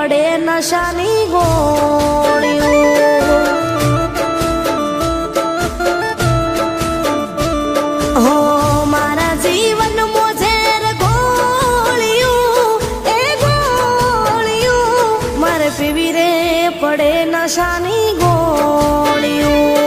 પડે નશાની ગોળીઓ. હો મારા જીવન મોઝેર ગોળિયું મારે પીવી રે પડે નશાની ગોળિયું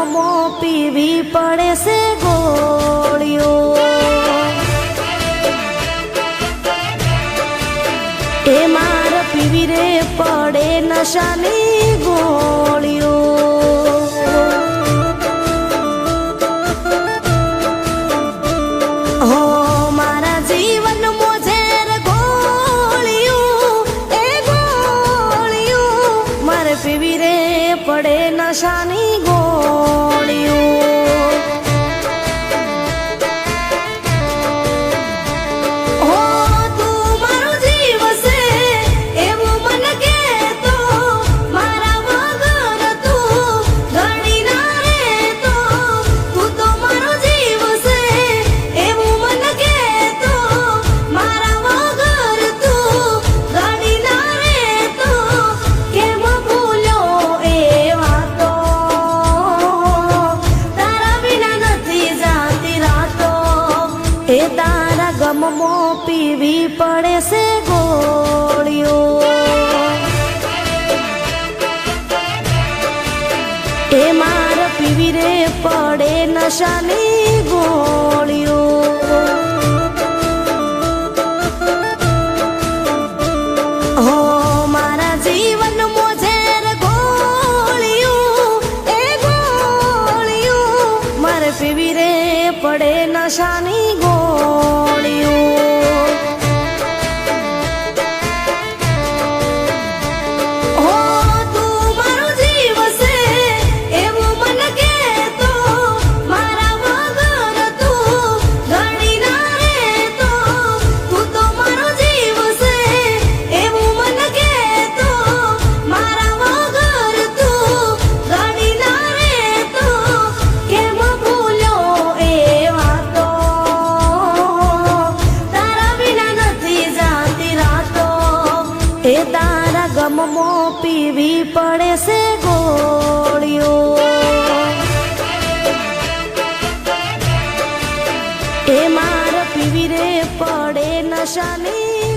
જન્મમો પીવી પડે છે ગોળીઓ. એ માર પીવી રે પડે નશાની ગોળ. નશાની ગોળીઓ મો પીવી પડે છે ગોળીઓ. એ માર પીવી રે પડે નશાની ગોળીઓ. પીવી રે પડે નશાની જમમો પીવી પડે છે ગોળીઓ. એ માર પીવી રે પડે નશાની.